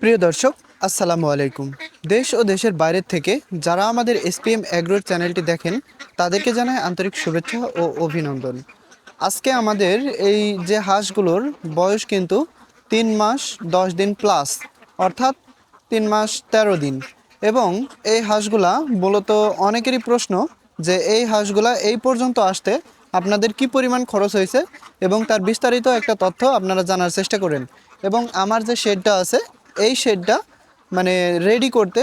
প্রিয় দর্শক, আসসালামু আলাইকুম। দেশ ও দেশের বাইরের থেকে যারা আমাদের এসপিএম অ্যাগ্রোর চ্যানেলটি দেখেন, তাদেরকে জানাই আন্তরিক শুভেচ্ছা ও অভিনন্দন। আজকে আমাদের এই যে হাঁসগুলোর বয়স কিন্তু তিন মাস দশ দিন প্লাস অর্থাৎ তিন মাস তেরো দিন। এবং এই হাঁসগুলা মূলত অনেকেরই প্রশ্ন যে এই হাঁসগুলা এই পর্যন্ত আসতে আপনাদের কি পরিমাণ খরচ হয়েছে এবং তার বিস্তারিত একটা তথ্য আপনারা জানার চেষ্টা করেন। এবং আমার যে শেডটা আছে এই শেডটা মানে রেডি করতে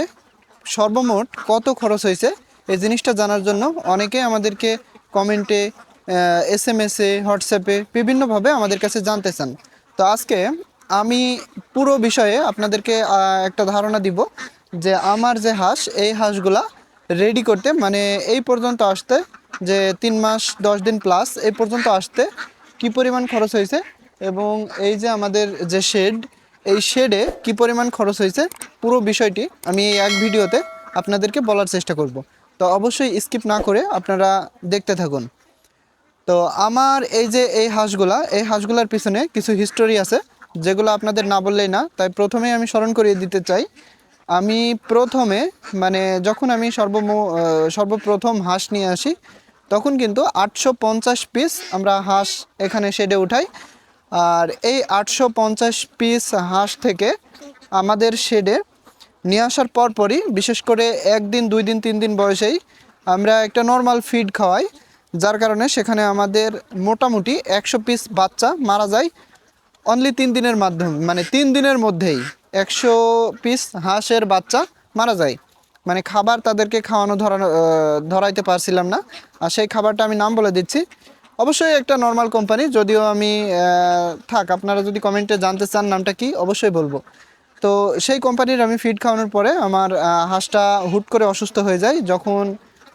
সর্বমোট কত খরচ হয়েছে? এই জিনিসটা জানার জন্য অনেকে আমাদেরকে কমেন্টে এস এম এসে হোয়াটসঅ্যাপে বিভিন্নভাবে আমাদের কাছে জানতে চান। তো আজকে আমি পুরো বিষয়ে আপনাদেরকে একটা ধারণা দিব যে আমার যে হাঁস, এই হাঁসগুলা রেডি করতে মানে এই পর্যন্ত আসতে যে তিন মাস, দশ দিন প্লাস এই পর্যন্ত আসতে কি পরিমাণ খরচ হয়েছে? এবং এই যে আমাদের যে শেড এই শেডে কি পরিমাণ খরচ হয়েছে, পুরো বিষয়টি আমি এই এক ভিডিওতে আপনাদেরকে বলার চেষ্টা করব। তো অবশ্যই স্কিপ না করে আপনারা দেখতে থাকুন। তো আমার এই যে এই হাঁসগুলা, এই হাঁসগুলার পিছনে কিছু হিস্টোরি আছে, যেগুলো আপনাদের না বললেই না, তাই প্রথমেই আমি স্মরণ করিয়ে দিতে চাই। আমি প্রথমে মানে যখন আমি সর্বম সর্বপ্রথম হাঁস নিয়ে আসি, তখন কিন্তু আটশো পঞ্চাশ পিস আমরা হাঁস এখানে শেডে উঠাই। আর এই আটশো পঞ্চাশ পিস হাঁস থেকে আমাদের শেডে নিয়ে আসার পরপরই, বিশেষ করে একদিন, দুই দিন, তিন দিন বয়সেই আমরা একটা নর্মাল ফিড খাওয়াই, যার কারণে সেখানে আমাদের মোটামুটি একশো পিস বাচ্চা মারা যায় অনলি তিন দিনের মাধ্যমে মানে তিন দিনের মধ্যেই একশো পিস হাঁসের বাচ্চা মারা যায়। মানে খাবার তাদেরকে খাওয়ানো, ধরানো ধরাইতে পারছিলাম না। আর সেই খাবারটা আমি নাম বলে দিচ্ছি। অবশ্যই একটা নর্মাল কোম্পানি যদিও আমি থাক, আপনারা যদি কমেন্টে জানতে চান নামটা কি, অবশ্যই বলব। তো সেই কোম্পানির আমি ফিড খাওয়ানোর পরে আমার হাঁসটা হুট করে অসুস্থ হয়ে যায়, যখন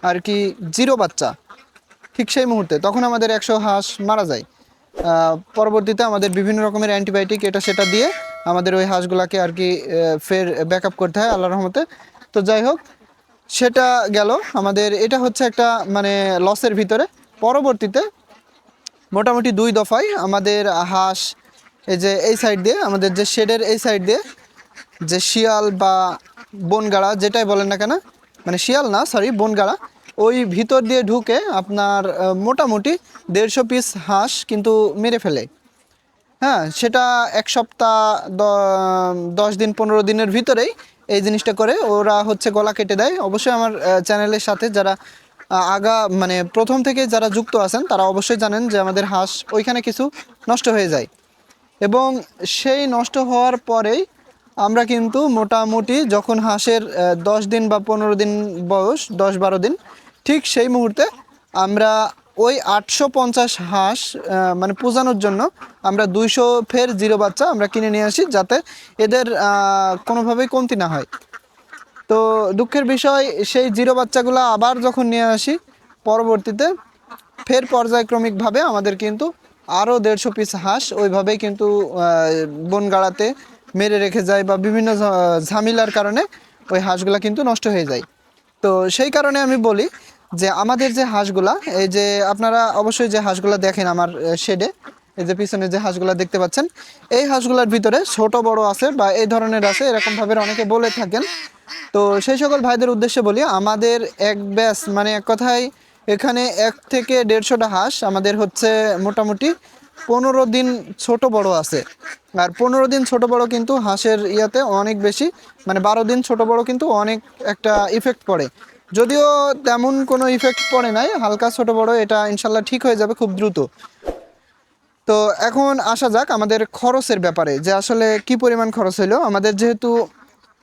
আর কি জিরো বাচ্চা, ঠিক সেই মুহূর্তে, তখন আমাদের একশো হাঁস মারা যায়। পরবর্তীতে আমাদের বিভিন্ন রকমের অ্যান্টিবায়োটিক এটা সেটা দিয়ে আমাদের ওই হাঁসগুলাকে আর কি ফের ব্যাক করতে হয় আল্লাহ রহমতে। তো যাই হোক, সেটা গেল। আমাদের, এটা হচ্ছে একটা মানে লসের ভিতরে। পরবর্তীতে মোটামুটি দুই দফায় আমাদের হাঁস, এই যে এই সাইড দিয়ে, আমাদের যে শেডের এই সাইড দিয়ে, যে শিয়াল বা বনগাড়া যেটাই বলেন না কেন মানে শিয়াল না সরি বনগাড়া, ওই ভিতর দিয়ে ঢুকে আপনার মোটামুটি দেড়শো পিস হাঁস কিন্তু মেরে ফেলে। হ্যাঁ সেটা এক সপ্তাহ দশ দিন, পনেরো দিনের ভিতরেই এই জিনিসটা করে ওরা হচ্ছে গলা কেটে দেয়। অবশ্যই আমার চ্যানেলের সাথে যারা আগা মানে প্রথম থেকে যারা যুক্ত আছেন, তারা অবশ্যই জানেন যে আমাদের হাঁস ওইখানে কিছু নষ্ট হয়ে যায়। এবং সেই নষ্ট হওয়ার পরেই আমরা কিন্তু মোটামুটি যখন হাঁসের দশ দিন বা পনেরো দিন বয়স, দশ বারো দিন, ঠিক সেই মুহূর্তে আমরা ওই আটশো পঞ্চাশ হাঁস মানে পোজানোর জন্য আমরা দুইশো ফের জিরো বাচ্চা আমরা কিনে নিয়ে আসি যাতে এদের কোনোভাবেই কমতি না হয়। তো দুঃখের বিষয়, সেই জিরো বাচ্চাগুলো আবার যখন নিয়ে আসি, পরবর্তীতে ফের পর্যায়ক্রমিকভাবে আমাদের কিন্তু আরও দেড়শো পিস হাঁস ওইভাবেই কিন্তু বনগাড়াতে মেরে রেখে যায় বা বিভিন্ন ঝামেলার কারণে ওই হাঁসগুলা কিন্তু নষ্ট হয়ে যায়। তো সেই কারণে আমি বলি যে আমাদের যে হাঁসগুলা, এই যে আপনারা অবশ্যই যে হাঁসগুলা দেখেন আমার শেডে এই যে পিছনে যে হাঁসগুলা দেখতে পাচ্ছেন, এই হাঁসগুলার ভিতরে ছোট, বড় আছে বা এই ধরনের আছে এরকমভাবে অনেকে বলে থাকেন। তো সেই সকল ভাইদের উদ্দেশ্যে বলি, আমাদের এক ব্যাস মানে এক কথায় এখানে এক থেকে দেড়শোটা হাঁস, আমাদের হচ্ছে মোটামুটি পনেরো দিন ছোট, বড় আছে। আর পনেরো দিন ছোট, বড় কিন্তু হাঁসের ইয়াতে অনেক বেশি মানে বারো দিন ছোট, বড় কিন্তু অনেক একটা ইফেক্ট পড়ে। যদিও তেমন কোনো ইফেক্ট পড়ে নাই, হালকা ছোট, বড়, এটা ইনশাল্লাহ ঠিক হয়ে যাবে খুব দ্রুত। তো এখন আসা যাক আমাদের খরচের ব্যাপারে, যে আসলে কি পরিমাণ খরচ হইল। আমাদের যেহেতু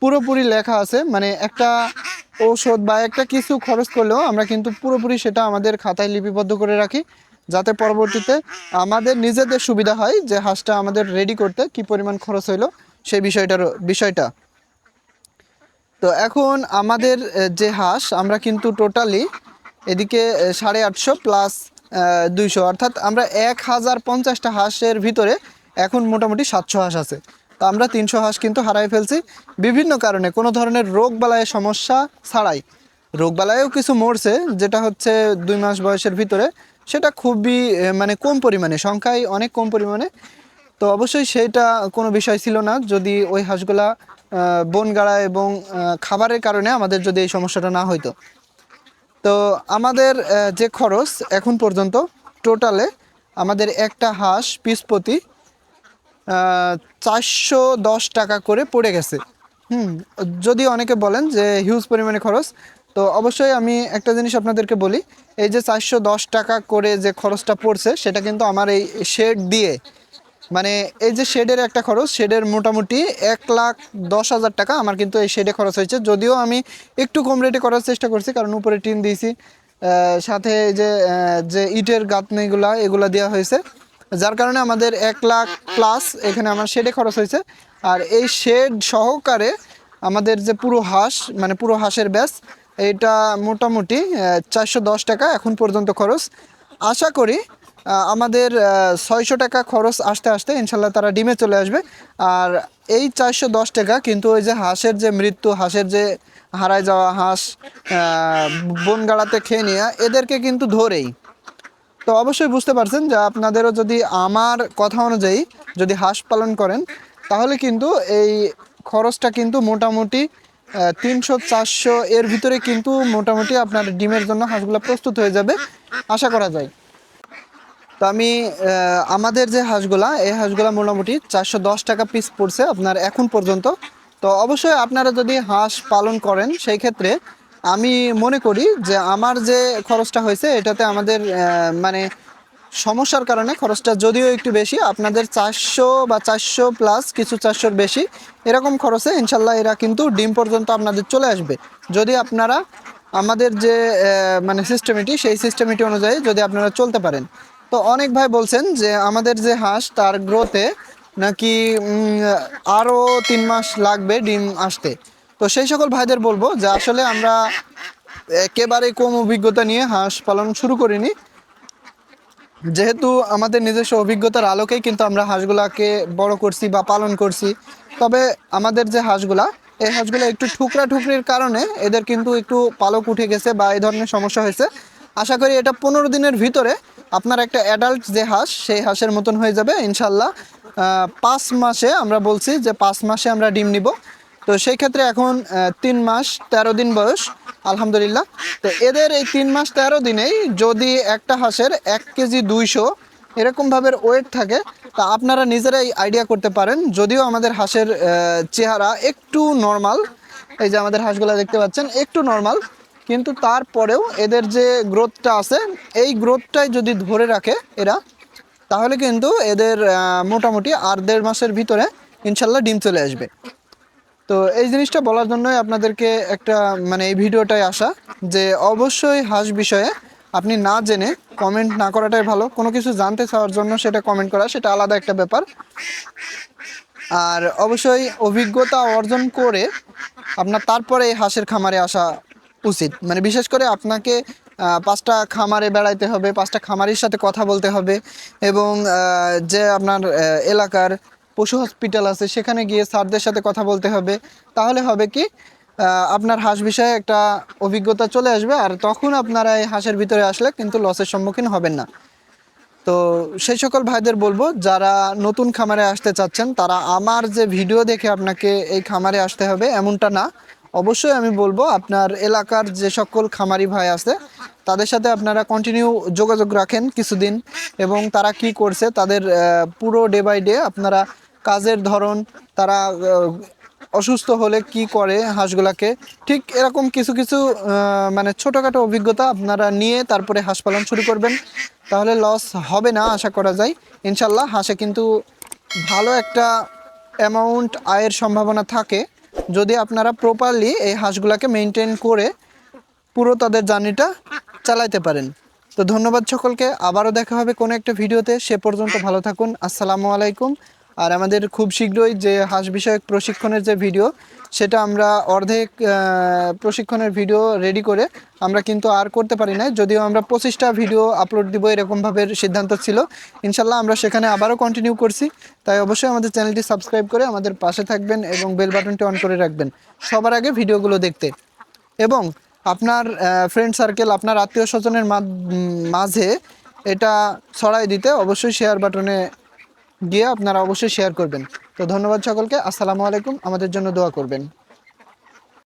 পুরোপুরি লেখা আছে মানে একটা ঔষধ বা একটা কিছু খরচ করলেও আমরা কিন্তু পুরোপুরি সেটা আমাদের খাতায় লিপিবদ্ধ করে রাখি, যাতে পরবর্তীতে আমাদের নিজেদের সুবিধা হয় যে হাঁসটা আমাদের রেডি করতে কি পরিমাণ খরচ হইল, সেই বিষয়টার, বিষয়টা। তো এখন আমাদের যে হাঁস, আমরা কিন্তু টোটালি এদিকে সাড়ে আটশো প্লাস দুইশো। অর্থাৎ আমরা এক হাজার পঞ্চাশটা হাঁসের ভিতরে এখন মোটামুটি সাতশো হাঁস আছে। তো আমরা তিনশো হাঁস কিন্তু হারাই ফেলছি। বিভিন্ন কারণে কোনো ধরনের রোগ বালায়ের সমস্যা ছাড়াই। রোগ বালায়েও কিছু মরছে, যেটা হচ্ছে দুই মাস বয়সের ভিতরে। সেটা খুবই মানে কম পরিমাণে সংখ্যায় অনেক কম পরিমাণে। তো অবশ্যই সেইটা কোনো বিষয় ছিল না। যদি ওই হাঁসগুলা বনগাড়া এবং খাবারের কারণে আমাদের যদি এই সমস্যাটা না হইতো। তো আমাদের যে খরচ এখন পর্যন্ত টোটালে আমাদের একটা হাঁস পিস প্রতি চারশো দশ টাকা করে পড়ে গেছে। হুম, যদি অনেকে বলেন যে হিউজ পরিমাণে খরচ, তো অবশ্যই আমি একটা জিনিস আপনাদেরকে বলি, এই যে চারশো দশ টাকা করে যে খরচটা পড়ছে, সেটা কিন্তু আমার এই শেড দিয়ে মানে এই যে শেডের একটা খরচ, শেডের মোটামুটি এক লাখ দশ হাজার টাকা আমার কিন্তু এই শেডে খরচ হয়েছে। যদিও আমি একটু কম রেটে করার চেষ্টা করছি, কারণ উপরে টিন দিয়েছি। সাথে যে যে ইটের গাঁথনিগুলা, এগুলা দেওয়া হয়েছে। যার কারণে আমাদের এক লাখ প্লাস এখানে আমার শেডে খরচ হয়েছে। আর এই শেড সহকারে আমাদের যে পুরো হাঁস মানে পুরো হাঁসের ব্যাস, এটা মোটামুটি চারশো দশ টাকা এখন পর্যন্ত খরচ। আশা করি আমাদের ছয়শো টাকা খরচ আসতে আসতে ইনশাল্লাহ তারা ডিমে চলে আসবে। আর এই চারশো দশ টাকা কিন্তু ওই যে হাঁসের যে মৃত্যু, হাঁসের যে হারায় যাওয়া হাঁস বনগাড়াতে খেয়ে নেওয়া এদেরকে কিন্তু ধরেই। তো অবশ্যই বুঝতে পারছেন যে আপনাদেরও যদি আমার কথা অনুযায়ী যদি হাঁস পালন করেন, তাহলে কিন্তু এই খরচটা কিন্তু মোটামুটি তিনশো চারশো এর ভিতরে কিন্তু মোটামুটি আপনার ডিমের জন্য হাঁসগুলো প্রস্তুত হয়ে যাবে, আশা করা যায়। তো আমি আমাদের যে হাঁসগুলা, এই হাঁসগুলা মোটামুটি চারশো দশ টাকা পিস পড়ছে আপনার এখন পর্যন্ত। তো অবশ্যই আপনারা যদি হাঁস পালন করেন, সেই ক্ষেত্রে আমি মনে করি যে আমার যে খরচটা হয়েছে, এটাতে আমাদের মানে সমস্যার কারণে খরচটা যদিও একটু বেশি, আপনাদের চারশো বা চারশো প্লাস কিছু চারশোর বেশি, এরকম খরচে ইনশাল্লাহ এরা কিন্তু ডিম পর্যন্ত আপনাদের চলে আসবে। যদি আপনারা আমাদের যে মানে সিস্টেমিটি সেই সিস্টেমিটি অনুযায়ী যদি আপনারা চলতে পারেন। তো অনেক ভাই বলছেন যে আমাদের যে হাঁস তার গ্রোথে নাকি উম, আরও তিন মাস লাগবে ডিম আসতে। তো সেই সকল ভাইদের বলব যে আসলে আমরা একেবারে কম অভিজ্ঞতা নিয়ে হাঁস পালন শুরু করিনি। যেহেতু আমাদের নিজস্ব অভিজ্ঞতার আলোকেই কিন্তু আমরা হাঁসগুলাকে বড় করছি বা পালন করছি তবে আমাদের যে হাঁসগুলা এই হাঁসগুলো একটু ঠুকরা ঠুকরির কারণে এদের কিন্তু একটু পালক উঠে গেছে বা এই ধরনের সমস্যা হয়েছে। আশা করি এটা পনেরো দিনের ভিতরে আপনার একটা অ্যাডাল্ট যে হাঁস, সেই হাঁসের মতন হয়ে যাবে ইনশাল্লাহ পাঁচ মাসে আমরা বলছি যে পাঁচ মাসে আমরা ডিম নিব। তো সেই ক্ষেত্রে এখন তিন মাস, তেরো দিন বয়স, আলহামদুলিল্লাহ। তো এদের এই তিন মাস, তেরো দিনেই যদি একটা হাঁসের এক কেজি দুইশো এরকমভাবে ওয়েট থাকে, তা আপনারা নিজেরাই আইডিয়া করতে পারেন। যদিও আমাদের হাঁসের চেহারা একটু নর্মাল এই যে আমাদের হাঁসগুলো দেখতে পাচ্ছেন, একটু নর্মাল কিন্তু তারপরেও এদের যে গ্রোথটা আছে, এই গ্রোথটাই যদি ধরে রাখে এরা, তাহলে কিন্তু এদের মোটামুটি আর দেড় মাসের ভিতরে ইনশাল্লাহ ডিম চলে আসবে। তো এই জিনিসটা বলার জন্যই আপনাদেরকে একটা মানে এই ভিডিওটাই আসা যে অবশ্যই হাঁস বিষয়ে আপনি না জেনে কমেন্ট না করাটাই ভালো। কোনো কিছু জানতে চাওয়ার জন্য সেটা কমেন্ট করা, সেটা আলাদা একটা ব্যাপার। আর অবশ্যই অভিজ্ঞতা অর্জন করে আপনার তারপরে এই হাঁসের খামারে আসা উচিত। মানে বিশেষ করে আপনাকে পাঁচটা খামারে বেড়াইতে হবে, পাঁচটা খামারির সাথে কথা বলতে হবে এবং যে আপনার এলাকার পশু হসপিটাল আছে, সেখানে গিয়ে স্যারদের সাথে কথা বলতে হবে। তাহলে হবে কি আপনার হাঁস বিষয়ে একটা অভিজ্ঞতা চলে আসবে আর তখন আপনারা এই হাঁসের ভিতরে আসলে কিন্তু লসের সম্মুখীন হবেন না। তো সেই সকল ভাইদের বলব, যারা নতুন খামারে আসতে চাচ্ছেন, তারা আমার যে ভিডিও দেখে আপনাকে এই খামারে আসতে হবে, এমনটা না। অবশ্যই আমি বলব, আপনার এলাকার যে সকল খামারি ভাই আছে, তাদের সাথে আপনারা কন্টিনিউ যোগাযোগ রাখেন কিছুদিন এবং তারা কি করছে, তাদের পুরো ডে বাই ডে আপনারা কাজের ধরন, তারা অসুস্থ হলে কি করে হাঁসগুলাকে, ঠিক এরকম কিছু কিছু মানে ছোটোখাটো অভিজ্ঞতা আপনারা নিয়ে তারপরে হাঁস পালন শুরু করবেন। তাহলে লস হবে না, আশা করা যায়। ইনশাল্লাহ হাঁসে কিন্তু ভালো একটা অ্যামাউন্ট আয়ের সম্ভাবনা থাকে। যদি আপনারা প্রপারলি এই হাঁসগুলাকে মেনটেন করে পুরো তাদের জার্নিটা চালাইতে পারেন। তো ধন্যবাদ সকলকে, আবারও দেখা হবে কোনো একটা ভিডিওতে সে পর্যন্ত ভালো থাকুন। আসসালামু আলাইকুম। আর আমাদের খুব শীঘ্রই যে হাঁস বিষয়ক প্রশিক্ষণের যে ভিডিও, সেটা আমরা অর্ধেক প্রশিক্ষণের ভিডিও রেডি করে আমরা কিন্তু আর করতে পারি না যদিও আমরা পঁচিশটা ভিডিও আপলোড দিব এরকমভাবে সিদ্ধান্ত ছিল। ইনশাল্লাহ আমরা সেখানে আবারও কন্টিনিউ করছি। তাই অবশ্যই আমাদের চ্যানেলটি সাবস্ক্রাইব করে আমাদের পাশে থাকবেন এবং বেল বাটনটি অন করে রাখবেন সবার আগে ভিডিওগুলো দেখতে। এবং আপনার ফ্রেন্ড সার্কেল আপনার আত্মীয় স্বজনের মাঝে এটা ছড়াই দিতে অবশ্যই শেয়ার বাটনে গিয়ে আপনারা অবশ্যই শেয়ার করবেন। তো ধন্যবাদ সকলকে আসসালামু আলাইকুম আমাদের জন্য দোয়া করবেন।